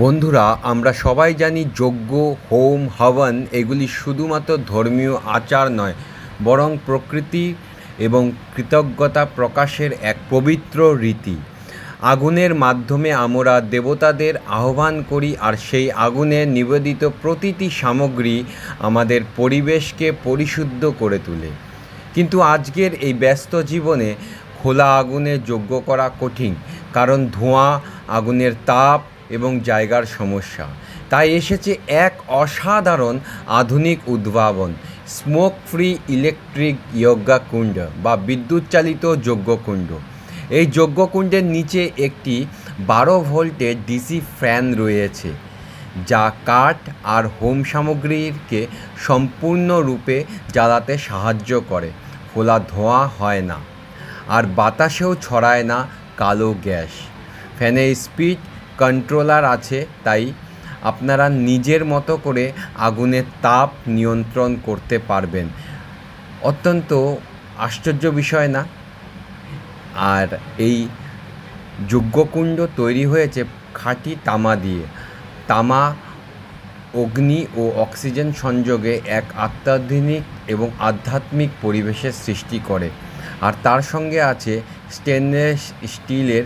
বন্ধুরা, আমরা সবাই জানি যজ্ঞ, হোম, হবন এগুলি শুধুমাত্র ধর্মীয় আচার নয়, বরং প্রকৃতি এবং কৃতজ্ঞতা প্রকাশের এক পবিত্র রীতি। আগুনের মাধ্যমে আমরা দেবতাদের আহ্বান করি আর সেই আগুনে নিবেদিত প্রতিটি সামগ্রী আমাদের পরিবেশকে পরিশুদ্ধ করে তোলে। কিন্তু আজকের এই ব্যস্ত জীবনে খোলা আগুনে যজ্ঞ করা কঠিন, কারণ ধোঁয়া, আগুনের তাপ এবং জায়গার সমস্যা। তাই এসেছে এক অসাধারণ আধুনিক উদ্ভাবন স্মোক ফ্রি ইলেকট্রিক ইয়োগা কুণ্ড বা বিদ্যুৎ চালিত যজ্ঞকুণ্ড। এই যজ্ঞকুণ্ডের নিচে একটি বারো ভোল্টের ডিসি ফ্যান রয়েছে, যা কাঠ আর হোম সামগ্রীকে সম্পূর্ণরূপে জ্বালাতে সাহায্য করে, খোলা ধোঁয়া হয় না, আর বাতাসেও ছড়ায় না কালো গ্যাস। ফ্যানের স্পিড কন্ট্রোলার আছে, তাই আপনারা নিজের মতো করে আগুনের তাপ নিয়ন্ত্রণ করতে পারবেন। অত্যন্ত আশ্চর্য বিষয় না? আর এই যজ্ঞকুণ্ড তৈরি হয়েছে খাঁটি তামা দিয়ে। তামা, অগ্নি ও অক্সিজেন সংযোগে এক অত্যাধুনিক এবং আধ্যাত্মিক পরিবেশের সৃষ্টি করে। আর তার সঙ্গে আছে স্টেনলেস স্টিলের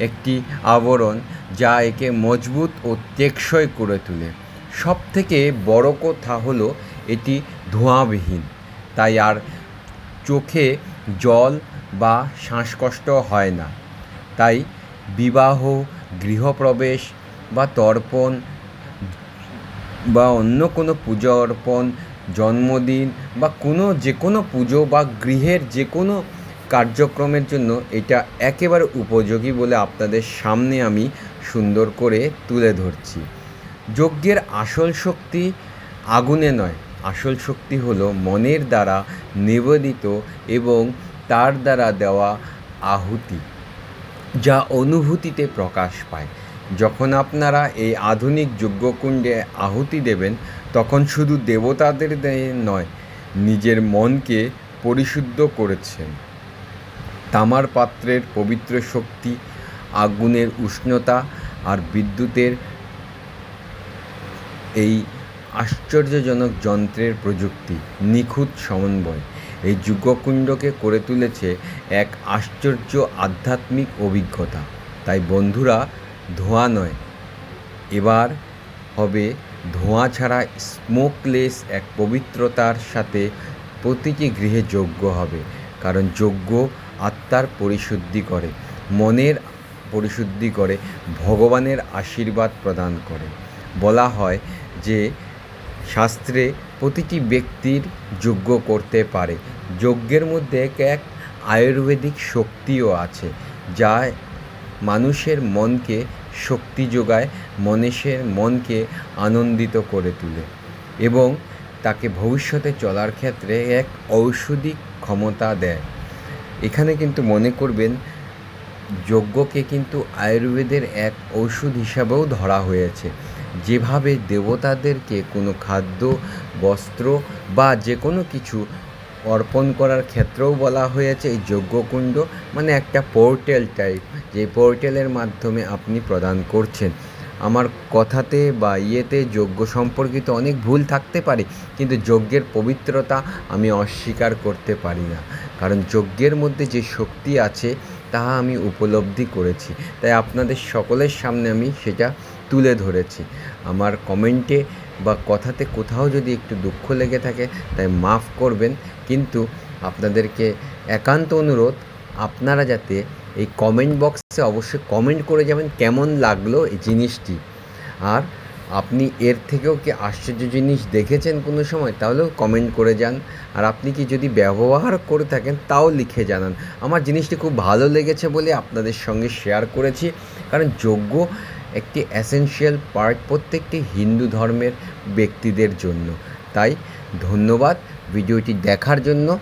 একটি আবরণ যা একে মজবুত ও টেকসই করে তোলে। সব থেকে বড় কথা হলো এটি ধোঁয়াবিহীন, তাই আর চোখে জল বা শ্বাসকষ্ট হয় না। তাই বিবাহ, গৃহপ্রবেশ বা তর্পণ বা অন্য কোনো পুজো অর্পণ, জন্মদিন বা কোনো যে কোনো পুজো বা গৃহের যে কোনো কার্যক্রমের জন্য এটা একেবারে উপযোগী বলে আপনাদের সামনে আমি সুন্দর করে তুলে ধরছি। যজ্ঞের আসল শক্তি আগুনে নয়, আসল শক্তি হলো মনের দ্বারা নিবেদিত এবং তার দ্বারা দেওয়া আহুতি, যা অনুভূতিতে প্রকাশ পায়। যখন আপনারা এই আধুনিক যজ্ঞকুণ্ডে আহুতি দেবেন, তখন শুধু দেবতাদের নয়, নিজের মনকে পরিশুদ্ধ করেছেন। তামার পাত্রের পবিত্র শক্তি আগুনের উষ্ণতা আর বিদ্যুতের এই আশ্চর্যজনক যন্ত্রের প্রযুক্তি, নিখুঁত সমন্বয়, এই যুগকুণ্ডকে করে তুলেছে এক আশ্চর্য আধ্যাত্মিক অভিজ্ঞতা। তাই বন্ধুরা, ধোঁয়া নয়। এবার হবে ধোঁয়া ছাড়া স্মোকলেস এক পবিত্রতার সাথে প্রতিটি গৃহে যোগ্য হবে, কারণ যজ্ঞ আত্মার পরিশুদ্ধি করে। মনের পরিশুদ্ধি করে, ভগবানের আশীর্বাদ প্রদান করে। বলা হয় যে, শাস্ত্রে প্রতিটি ব্যক্তির যজ্ঞ করতে পারে। যজ্ঞের মধ্যে এক এক আয়ুর্বেদিক শক্তিও আছে, যা মানুষের মনকে শক্তি যোগায়, মনীষের মনকে আনন্দিত করে তোলে এবং তাকে ভবিষ্যতে চলার ক্ষেত্রে এক ঔষধিক ক্ষমতা দেয়। এখানে কিন্তু মনে করবেন যজ্ঞকে কিন্তু আয়ুর্বেদের এক ঔষধ হিসাবেও ধরা হয়েছে। যেভাবে দেবতাদেরকে কোনো খাদ্য, বস্ত্র বা যে কোনো কিছু অর্পণ করার ক্ষেত্রেও বলা হয়েছে, এই যজ্ঞকুণ্ড মানে একটা পোর্টাল টাইপ, যে পোর্টালের মাধ্যমে আপনি প্রদান করছেন। আমার কথাতে বা ইয়েতে যজ্ঞ সম্পর্কিত অনেক ভুল থাকতে পারে, কিন্তু যজ্ঞের পবিত্রতা আমি অস্বীকার করতে পারি না। কারণ যজ্ঞের মধ্যে যে শক্তি আছে তাহা আমি উপলব্ধি করেছি। তাই আপনাদের সকলের সামনে আমি সেটা তুলে ধরেছি। আমার কমেন্টে বা কথাতে কোথাও যদি একটু দুঃখ লেগে থাকে, তাই মাফ করবেন। কিন্তু আপনাদেরকে একান্ত অনুরোধ, আপনারা যাতে এই কমেন্ট বক্সে অবশ্যই কমেন্ট করে যাবেন কেমন লাগল এই জিনিসটি। আর আপনি এর থেকেও কি আশ্চর্য জিনিস দেখেছেন কোনো সময়? তাহলেও কমেন্ট করে যান। আর আপনি কি যদি ব্যবহার করে থাকেন, তাও লিখে জানান। আমার জিনিসটি খুব ভালো লেগেছে বলে আপনাদের সঙ্গে শেয়ার করেছি। কারণ যোগ্য একটি অ্যাসেনশিয়াল পার্ট প্রত্যেকটি হিন্দু ধর্মের ব্যক্তিদের জন্য। তাই ধন্যবাদ ভিডিওটি দেখার জন্য।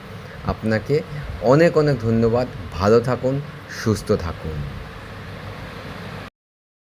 আপনাকে অনেক অনেক ধন্যবাদ। ভালো থাকুন, সুস্থ থাকুন।